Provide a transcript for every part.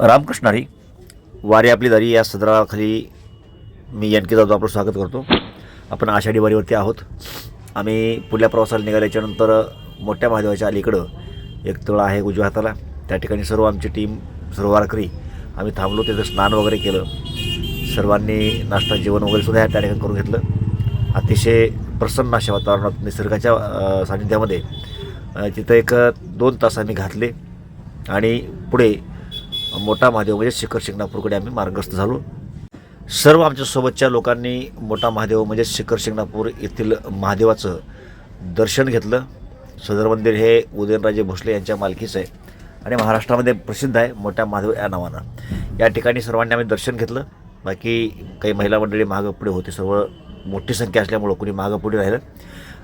रामकृष्ण हरी वारी आपली दारी या सदराखाली मी यांकी जातो आपलं स्वागत करतो. आपण आषाढी वारीवरती आहोत. आम्ही पुढल्या प्रवासाला निघाल्याच्यानंतर मोठ्या महादेवाच्या अलीकडं एक तळ आहे उजव्या हाताला. त्या ठिकाणी सर्व आमची टीम सर्व वारकरी आम्ही थांबलो तिथं स्नान वगैरे केलं. सर्वांनी नाश्ता जेवण वगैरे सुद्धा त्या ठिकाणी करून घेतलं. अतिशय प्रसन्न अशा वातावरणात निसर्गाच्या सान्निध्यामध्ये सानिध्यामध्ये तिथं एक दोन तास आम्ही घातले. आणि पुढे मोठा महादेव म्हणजे शिखर शिंगणापूरकडे आम्ही मार्गस्थ झालो. सर्व आमच्यासोबतच्या लोकांनी मोठा महादेव म्हणजे शिखर शिंगणापूर येथील महादेवाचं दर्शन घेतलं. सदर मंदिर हे उदयनराजे भोसले यांच्या मालकीचं आहे आणि महाराष्ट्रामध्ये प्रसिद्ध आहे मोठ्या महादेव या नावानं. या ठिकाणी सर्वांनी आम्ही दर्शन घेतलं. बाकी काही महिला मंडळी मागं पुढे होते. सर्व मोठी संख्या असल्यामुळं कोणी मागं पुढे राहिलं.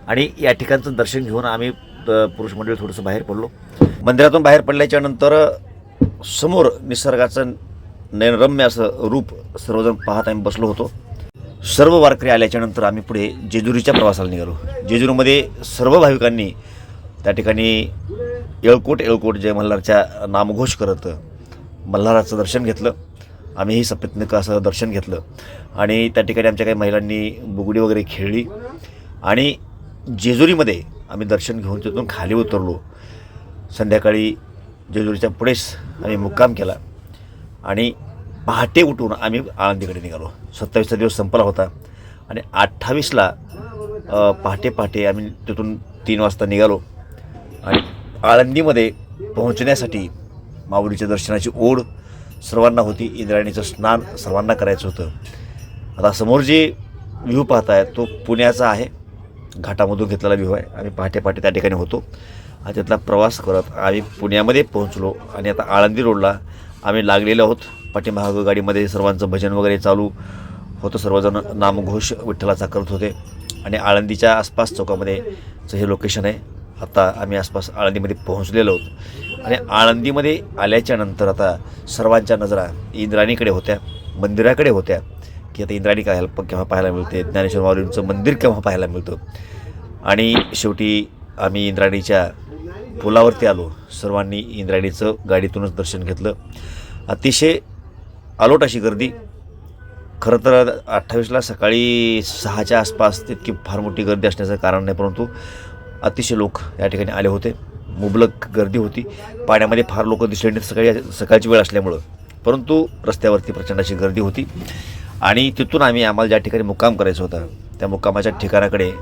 आणि या ठिकाणचं दर्शन घेऊन आम्ही पुरुष मंडळी थोडंसं बाहेर पडलो. मंदिरातून बाहेर पडल्याच्यानंतर समोर निसर्गाचं नयनरम्य असं रूप सर्वजण पाहत आम्ही बसलो होतो. सर्व वारकरी आल्याच्यानंतर आम्ही पुढे जेजुरीच्या प्रवासाला निघालो. जेजुरीमध्ये सर्व भाविकांनी त्या ठिकाणी येळकोट येळकोट जय मल्हारच्या नामघोष करत मल्हाराचं दर्शन घेतलं. आम्हीही सप्तनिक असं दर्शन घेतलं. आणि त्या ठिकाणी आमच्या काही महिलांनी बुगडी वगैरे खेळली. आणि जेजुरीमध्ये आम्ही दर्शन घेऊन तिथून खाली उतरलो. संध्याकाळी जेजुरीच्या पुढेच आम्ही मुक्काम केला. आणि पहाटे उठून आम्ही आळंदीकडे निघालो. सत्तावीसचा दिवस संपला होता. आणि अठ्ठावीसला पहाटे पहाटे आम्ही तिथून तीन वाजता निघालो. आणि आळंदीमध्ये पोहोचण्यासाठी माऊलीच्या दर्शनाची ओढ सर्वांना होती. इंद्रायणीचं स्नान सर्वांना करायचं होतं. आता समोर जे व्ह्यू पाहताय तो पुण्याचा आहे. घाटामधून घेतलेला व्ह्यू आहे. आम्ही पहाटे पहाटे त्या ठिकाणी होतो. हा त्यातला प्रवास करत आम्ही पुण्यामध्ये पोहोचलो. आणि आता आळंदी रोडला आम्ही लागलेलो आहोत. पाठीमाग गाडीमध्ये सर्वांचं भजन वगैरे चालू होतं. सर्वजण नामघोष विठ्ठलाचा करत होते. आणि आळंदीच्या आसपास चौकामध्येचं हे लोकेशन आहे. आता आम्ही आसपास आळंदीमध्ये पोहोचलेलो आहोत. आणि आळंदीमध्ये आल्याच्यानंतर आता सर्वांच्या नजरा इंद्राणीकडे होत्या. मंदिराकडे होत्या. की आता इंद्राणी काय केव्हा पाहायला मिळते? ज्ञानेश्वर माऊलींचं मंदिर केव्हा पाहायला मिळतं? आणि शेवटी आम्ही इंद्राणीच्या पुलावरती आलो. सर्वांनी इंद्रायणीचं गाडीतूनच दर्शन घेतलं. अतिशय आलोट अशी गर्दी. खरं तर अठ्ठावीसला सकाळी सहाच्या आसपास तितकी फार मोठी गर्दी असण्याचं कारण नाही परंतु अतिशय लोक या ठिकाणी आले होते. मुबलक गर्दी होती. पाण्यामध्ये फार लोक दिसले नाहीत सकाळी सकाळची वेळ असल्यामुळं. परंतु रस्त्यावरती प्रचंड अशी गर्दी होती. आणि तिथून आम्ही आम्हाला ज्या ठिकाणी मुक्काम करायचा होता त्या मुक्कामाच्या ठिकाणाकडे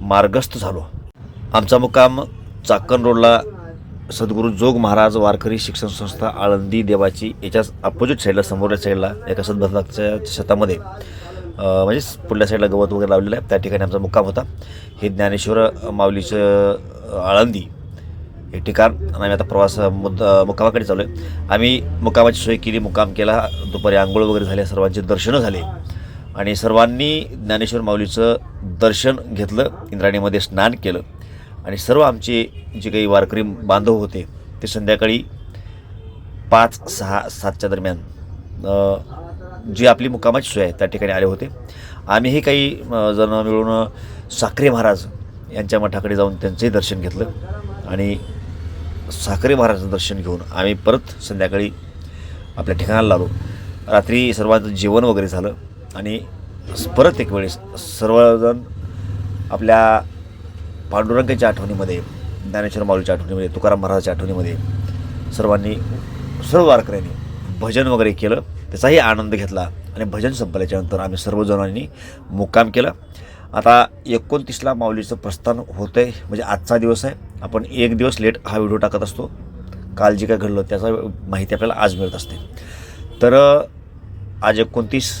मार्गस्थ झालो. आमचा मुक्काम चाकण रोडला सद्गुरू जोग महाराज वारकरी शिक्षण संस्था आळंदी देवाची याच्याच अपोजिट साईडला समोरच्या साईडला एका सदभद्राच्या शेतामध्ये म्हणजे पुढल्या साईडला गवत वगैरे लावलेलं आहे. त्या ठिकाणी आमचा मुक्काम होता. हे ज्ञानेश्वर माऊलीचं आळंदी हे ठिकाण. आणि आम्ही आता प्रवास मुद मुक्कामाकडे चालू आहे आम्ही मुक्कामाची सोय केली मुक्काम केला. दुपारी आंघोळ वगैरे झाले सर्वांचे दर्शनं झाले. आणि सर्वांनी ज्ञानेश्वर माऊलीचं दर्शन घेतलं इंद्राणीमध्ये स्नान केलं. आणि सर्व आमचे जे काही वारकरी बांधव होते ते संध्याकाळी पाच सहा सातच्या दरम्यान जी आपली मुक्कामाची सोय आहे त्या ठिकाणी आले होते. आम्हीही काही जण मिळून साखरे महाराज यांच्या मठाकडे जाऊन त्यांचंही दर्शन घेतलं आणि साखरे महाराजांचं दर्शन घेऊन आम्ही परत संध्याकाळी आपल्या ठिकाणाला आलो रात्री सर्वांचं जेवण वगैरे झालं आणि परत एक वेळेस सर्वजण आपल्या पांडुरंगाच्या आठवणीमध्ये ज्ञानेश्वर माऊलीच्या आठवणीमध्ये तुकाराम महाराजाच्या आठवणीमध्ये सर्वांनी सर्व वारकऱ्यांनी भजन वगैरे केलं. त्याचाही आनंद घेतला आणि भजन संपल्याच्यानंतर आम्ही सर्वजणांनी मुक्काम केला. आता एकोणतीसला माऊलीचं प्रस्थान होतं आहे म्हणजे आजचा दिवस आहे. आपण एक दिवस लेट हा व्हिडिओ टाकत असतो. काल जे काय घडलं त्याचा माहिती आपल्याला आज मिळत असते. तर आज एकोणतीस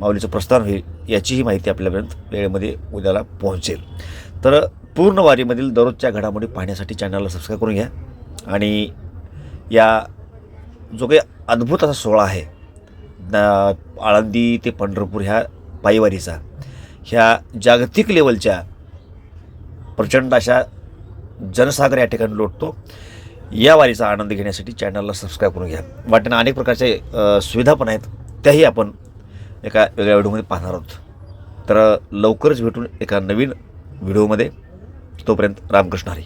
माऊलीचं प्रस्थान होईल याचीही माहिती आपल्यापर्यंत वेळेमध्ये उद्याला पोहोचेल. तर पूर्ण वारीमधील दररोजच्या घडामोडी पाहण्यासाठी चॅनलला सबस्क्राईब करून घ्या. आणि या जो काही अद्भुत असा सोहळा आहे आळंदी ते पंढरपूर ह्या पायीवारीचा ह्या जागतिक लेवलच्या प्रचंड अशा जनसागर या ठिकाणी लोटतो या वारीचा आनंद घेण्यासाठी चॅनलला सबस्क्राईब करून घ्या. वाटेनं अनेक प्रकारचे सुविधा पण आहेत त्याही आपण एका वेगळ्या व्हिडिओमध्ये पाहणार आहोत. तर लवकरच भेटून एका नवीन व्हिडिओमध्ये. तोपर्यंत रामकृष्ण हरी.